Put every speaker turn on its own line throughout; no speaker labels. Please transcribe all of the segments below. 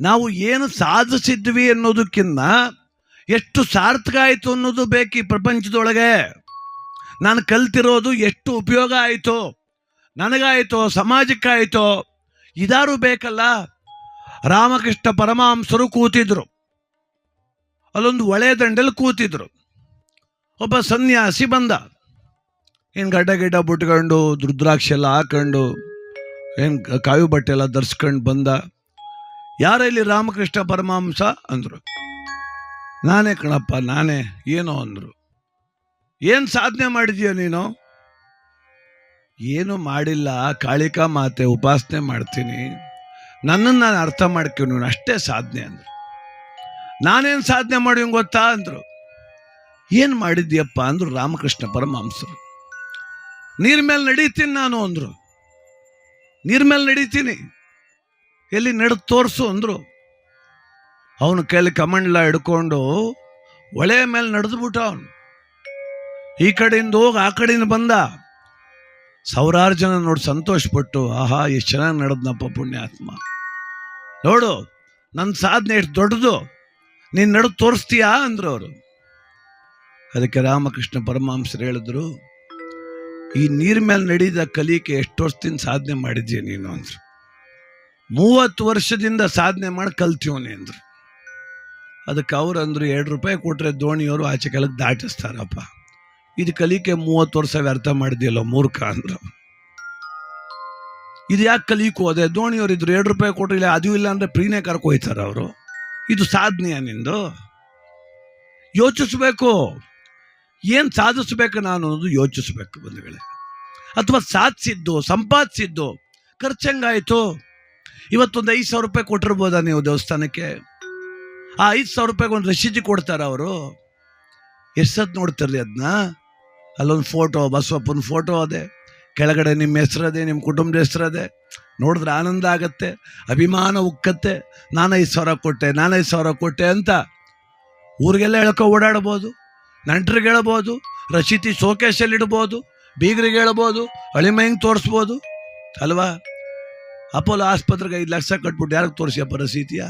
ನಾವು ಏನು ಸಾಧಿಸಿದ್ವಿ ಅನ್ನೋದಕ್ಕಿಂತ ಎಷ್ಟು ಸಾರ್ಥಕ ಆಯಿತು ಅನ್ನೋದು ಬೇಕು ಈ ಪ್ರಪಂಚದೊಳಗೆ. ನಾನು ಕಲ್ತಿರೋದು ಎಷ್ಟು ಉಪಯೋಗ ಆಯಿತು, ನನಗಾಯಿತೋ, ಸಮಾಜಕ್ಕಾಯಿತೋ, ಇದಾರು ಬೇಕಲ್ಲ. ರಾಮಕೃಷ್ಣ ಪರಮಾಂಸರು ಕೂತಿದ್ರು. ಅಲ್ಲೊಂದು ಒಳೆ ದಂಡಲ್ಲಿ ಕೂತಿದ್ರು. ಒಬ್ಬ ಸನ್ಯಾಸಿ ಬಂದ. ಏನು ಗಡ್ಡ ಗಿಡ್ಡ ಬಿಟ್ಕೊಂಡು ರುದ್ರಾಕ್ಷಿ ಎಲ್ಲ ಹಾಕೊಂಡು, ಏನು ಕಾಯು ಬಟ್ಟೆ ಎಲ್ಲ ಧರಿಸ್ಕೊಂಡು ಬಂದ. ಯಾರ ಇಲ್ಲಿ ರಾಮಕೃಷ್ಣ ಪರಮಹಂಸ? ಅಂದರು. ನಾನೇ ಕಣಪ್ಪ, ನಾನೇ, ಏನೋ ಅಂದರು. ಏನು ಸಾಧನೆ ಮಾಡಿದೀಯ ನೀನು? ಏನು ಮಾಡಿಲ್ಲ, ಕಾಳಿಕಾ ಮಾತೆ ಉಪಾಸನೆ ಮಾಡ್ತೀನಿ. ನನ್ನನ್ನು ನಾನು ಅರ್ಥ ಮಾಡ್ಕೊಂಡು ಅಷ್ಟೇ ಸಾಧನೆ ಅಂದರು. ನಾನೇನು ಸಾಧನೆ ಮಾಡಿ ಗೊತ್ತಾ ಅಂದರು. ಏನು ಮಾಡಿದ್ಯಪ್ಪ ಅಂದರು ರಾಮಕೃಷ್ಣ ಪರಮಹಂಸರು. ನೀರ್ ಮೇಲೆ ನಡೀತೀನಿ ನಾನು ಅಂದರು. ನೀರ್ ಮೇಲೆ ನಡೀತೀನಿ. ಎಲ್ಲಿ ನಡೆದು ತೋರಿಸು ಅಂದರು. ಅವನು ಕೈಲಿ ಕಮಂಡ್ಲ ಹಿಡ್ಕೊಂಡು, ಒಳೆ ಮೇಲೆ ನಡೆದ್ಬಿಟ್ಟ ಅವನು. ಈ ಕಡೆಯಿಂದ ಹೋಗಿ ಆ ಕಡೆಯಿಂದ ಬಂದ. ಸಾವಿರಾರು ಜನ ನೋಡಿ ಸಂತೋಷಪಟ್ಟು, ಆಹಾ, ಎಷ್ಟು ಚೆನ್ನಾಗಿ ನಡೆದ್ನಪ್ಪ ಪುಣ್ಯಾತ್ಮ. ನೋಡು ನನ್ನ ಸಾಧನೆ ಎಷ್ಟು ದೊಡ್ಡದು. ನೀನು ನಡೆದು ತೋರಿಸ್ತೀಯಾ? ಅಂದರು ಅವರು. ಅದಕ್ಕೆ ರಾಮಕೃಷ್ಣ ಪರಮಹಂಸರು ಹೇಳಿದ್ರು, ಈ ನೀರ್ ಮೇಲೆ ನಡೀದ ಕಲಿಕೆ ಎಷ್ಟು ವರ್ಷದಿಂದ ಸಾಧನೆ ಮಾಡಿದ್ಯಾ ನೀನು? ಅಂದ್ರು. ಮೂವತ್ತು ವರ್ಷದಿಂದ ಸಾಧನೆ ಮಾಡಿ ಕಲ್ತೀವನಿ ಅಂದ್ರು. ಅದಕ್ಕೆ ಅವ್ರು ಅಂದ್ರು, ಎರಡು ರೂಪಾಯಿ ಕೊಟ್ರೆ ದೋಣಿಯವರು ಆಚೆ ಕೆಳಗೆ ದಾಟಿಸ್ತಾರಪ್ಪ. ಇದು ಕಲಿಕೆ ಮೂವತ್ತು ವರ್ಷ ವ್ಯರ್ಥ ಮಾಡಿದ್ಯಲ್ಲ ಮೂರ್ಖ ಅಂದ್ರು. ಇದು ಯಾಕೆ ಕಲಿಕೆ? ಹೋದೆ ದೋಣಿಯವರು ಇದ್ರು, ಎರಡು ರೂಪಾಯಿ ಕೊಟ್ಟಿಲ್ಲ ಅದು ಇಲ್ಲ ಅಂದ್ರೆ ಪ್ರೀನೇ ಕರ್ಕೊಯ್ತಾರೆ ಅವರು. ಇದು ಸಾಧನೆಯ ನಿಂದು? ಯೋಚಿಸ್ಬೇಕು. ಏನು ಸಾಧಿಸ್ಬೇಕು ನಾನು ಅನ್ನೋದು ಯೋಚಿಸ್ಬೇಕು ಬಂಧುಗಳೇ. ಅಥವಾ ಸಾಧಿಸಿದ್ದು, ಸಂಪಾದಿಸಿದ್ದು, ಖರ್ಚಂಗಾಯಿತು. ಇವತ್ತೊಂದು ಐದು ಸಾವಿರ ರೂಪಾಯಿ ಕೊಟ್ಟಿರ್ಬೋದಾ ನೀವು ದೇವಸ್ಥಾನಕ್ಕೆ? ಆ ಐದು ಸಾವಿರ ರೂಪಾಯಿಗೆ ಒಂದು ರಶೀದಿ ಕೊಡ್ತಾರೆ ಅವರು. ಎಷ್ಟು ನೋಡ್ತಾರ್ರಿ ಅದನ್ನ ಅಲ್ಲೊಂದು ಫೋಟೋ ಬಸವಪ್ಪನ ಫೋಟೋ ಅದೇ. ಕೆಳಗಡೆ ನಿಮ್ಮ ಹೆಸರದೆ ನಿಮ್ಮ ಕುಟುಂಬದ ಹೆಸರದೆ ನೋಡಿದ್ರೆ ಆನಂದ ಆಗತ್ತೆ, ಅಭಿಮಾನ ಉಕ್ಕತ್ತೆ. ನಾನು ಐದು ಸಾವಿರ ಕೊಟ್ಟೆ, ನಾನು ಐದು ಸಾವಿರ ಕೊಟ್ಟೆ ಅಂತ ಊರಿಗೆಲ್ಲ ಹೇಳ್ಕೊ ಓಡಾಡ್ಬೋದು. ನಂಟ್ರಿಗೆ ಹೇಳ್ಬೋದು ರಶೀತಿ ಶೋಕೇಶಲ್ಲಿ ಇಡ್ಬೋದು, ಬೀಗರಿಗೆ ಹೇಳ್ಬೋದು ಅಳಿಮೈಂಗೆ ತೋರಿಸ್ಬೋದು, ಅಲ್ವಾ? ಅಪೋಲೋ ಆಸ್ಪತ್ರೆಗೆ ಐದು ಲಕ್ಷ ಕಟ್ಬಿಟ್ಟು ಯಾರಿಗೆ ತೋರಿಸ್ಯಪ್ಪ ರಸೀತಿಯ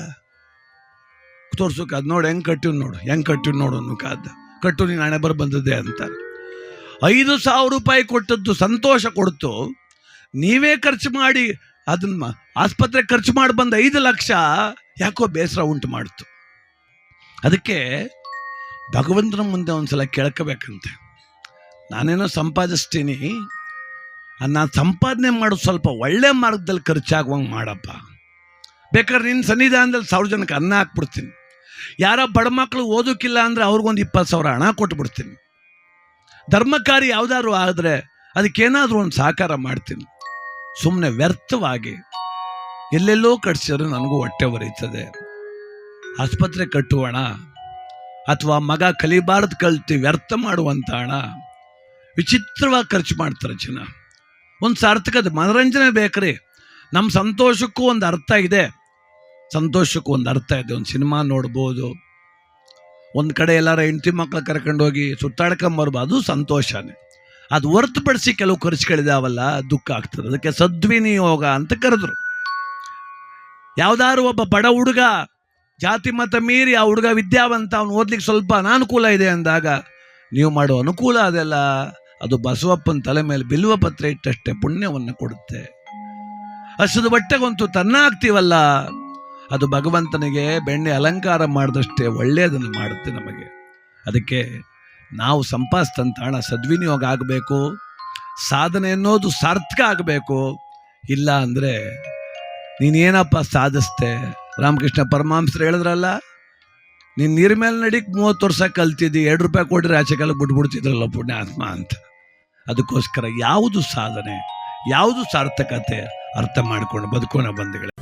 ತೋರ್ಸೋಕೆ ಅದು ನೋಡು, ಹೆಂಗೆ ಕಟ್ಟಿವ್ ನೋಡು, ಹೆಂಗೆ ಕಟ್ಟಿವ್ ನೋಡು ಅನ್ನೋ ಕಾದ ಕಟ್ಟು ನೀನು ಹಣೆ ಬರ ಬಂದದ್ದೆ ಅಂತ. ಐದು ಸಾವಿರ ರೂಪಾಯಿ ಕೊಟ್ಟದ್ದು ಸಂತೋಷ ಕೊಡ್ತು. ನೀವೇ ಖರ್ಚು ಮಾಡಿ ಅದನ್ನ ಆಸ್ಪತ್ರೆ ಖರ್ಚು ಮಾಡಿ ಬಂದ ಐದು ಲಕ್ಷ ಯಾಕೋ ಬೇಸರ ಉಂಟು ಮಾಡ್ತು. ಅದಕ್ಕೆ ಭಗವಂತನ ಮುಂದೆ ಒಂದ್ಸಲ ಕೇಳ್ಕೋಬೇಕಂತೆ. ನಾನೇನೋ ಸಂಪಾದಿಸ್ತೀನಿ ನಾನು ಸಂಪಾದನೆ ಮಾಡೋ ಸ್ವಲ್ಪ ಒಳ್ಳೆ ಮಾರ್ಗದಲ್ಲಿ ಖರ್ಚಾಗುವಂಗೆ ಮಾಡಪ್ಪ. ಬೇಕಾದ್ರೆ ನಿನ್ನ ಸನ್ನಿಧಾನದಲ್ಲಿ ಸಾವಿರ ಜನಕ್ಕೆ ಅನ್ನ ಹಾಕ್ಬಿಡ್ತೀನಿ. ಯಾರ ಬಡ ಮಕ್ಕಳು ಓದೋಕ್ಕಿಲ್ಲ ಅಂದರೆ ಅವ್ರಿಗೊಂದು ಇಪ್ಪತ್ತು ಸಾವಿರ ಹಣ ಕೊಟ್ಬಿಡ್ತೀನಿ. ಧರ್ಮಕಾರಿ ಯಾವ್ದಾದ್ರು ಆದರೆ ಅದಕ್ಕೇನಾದರೂ ಒಂದು ಸಹಕಾರ ಮಾಡ್ತೀನಿ. ಸುಮ್ಮನೆ ವ್ಯರ್ಥವಾಗಿ ಎಲ್ಲೆಲ್ಲೋ ಕಟ್ಸಿದ್ರೆ ನನಗೂ ಹೊಟ್ಟೆ ಬರೀತದೆ ಆಸ್ಪತ್ರೆ ಕಟ್ಟುವಣ ಅಥವಾ ಮಗ ಕಲಿಬಾರ್ದು ಕಲ್ತಿ ವ್ಯರ್ಥ ಮಾಡುವಂಥ ಹಣ ವಿಚಿತ್ರವಾಗಿ ಖರ್ಚು ಮಾಡ್ತಾರೆ ಜನ. ಒಂದು ಸಾರ್ಥಕತೆ ಮನರಂಜನೆ ಬೇಕ್ರಿ. ನಮ್ಮ ಸಂತೋಷಕ್ಕೂ ಒಂದು ಅರ್ಥ ಇದೆ. ಸಂತೋಷಕ್ಕೂ ಒಂದು ಅರ್ಥ ಇದೆ. ಒಂದು ಸಿನಿಮಾ ನೋಡ್ಬೋದು. ಒಂದು ಕಡೆ ಎಲ್ಲಾರ ಹೆಂಡತಿ ಮಕ್ಳು ಕರ್ಕೊಂಡೋಗಿ ಸುತ್ತಾಡ್ಕೊಂಬರ್ಬೋದು ಅದು ಸಂತೋಷನೇ. ಅದು ಹೊರತುಪಡಿಸಿ ಕೆಲವು ಖರ್ಚುಗಳಿದಾವಲ್ಲ ದುಃಖ ಆಗ್ತದೆ. ಅದಕ್ಕೆ ಸದ್ವಿನಿಯೋಗ ಅಂತ ಕರೆದ್ರು. ಯಾವ್ದಾದ್ರು ಒಬ್ಬ ಬಡ ಹುಡುಗ, ಜಾತಿ ಮತ ಮೀರಿ ಆ ಹುಡುಗ ವಿದ್ಯಾವಂತ, ಅವನು ಓದ್ಲಿಕ್ಕೆ ಸ್ವಲ್ಪ ಅನಾನುಕೂಲ ಇದೆ ಅಂದಾಗ, ನೀವು ಮಾಡೋ ಅನುಕೂಲ ಅದೆಲ್ಲ. ಅದು ಬಸವಪ್ಪನ ತಲೆ ಮೇಲೆ ಬಿಲ್ವ ಪತ್ರ ಇಟ್ಟಷ್ಟೇ ಪುಣ್ಯವನ್ನು ಕೊಡುತ್ತೆ. ಹಸಿದು ಬಟ್ಟೆಗಂತೂ ತನ್ನ ಆಗ್ತೀವಲ್ಲ ಅದು ಭಗವಂತನಿಗೆ ಬೆಣ್ಣೆ ಅಲಂಕಾರ ಮಾಡಿದಷ್ಟೇ ಒಳ್ಳೆಯದನ್ನು ಮಾಡುತ್ತೆ ನಮಗೆ. ಅದಕ್ಕೆ ನಾವು ಸಂಪಾದಿಸಿದಂಥ ಹಣ ಸದ್ವಿನಿಯೋಗ ಆಗಬೇಕು, ಸಾಧನೆ ಅನ್ನೋದು ಸಾರ್ಥಕ ಆಗಬೇಕು. ಇಲ್ಲ ಅಂದರೆ ನೀನೇನಪ್ಪ ಸಾಧಿಸ್ತೆ ರಾಮಕೃಷ್ಣ ಪರಮಾಂಸರು ಹೇಳಿದ್ರಲ್ಲ, ನೀನು ನೀರ್ ಮೇಲೆ ನಡಿಕ್ ಮೂವತ್ತು ವರ್ಷ ಕಲ್ತಿದ್ದಿ, ಎರಡು ರೂಪಾಯಿ ಕೊಟ್ಟರೆ ಆಚೆ ಕಾಲಕ್ಕೆ ಬಿಟ್ಬಿಡ್ತಿದ್ರಲ್ಲ ಪುಣ್ಯಾತ್ಮ ಅಂತ. ಅದಕ್ಕೋಸ್ಕರ ಯಾವುದು ಸಾಧನೆ ಯಾವುದು ಸಾರ್ಥಕತೆ ಅರ್ಥ ಮಾಡಿಕೊಂಡು ಬದುಕೋಣ ಬಂಧುಗಳೇ.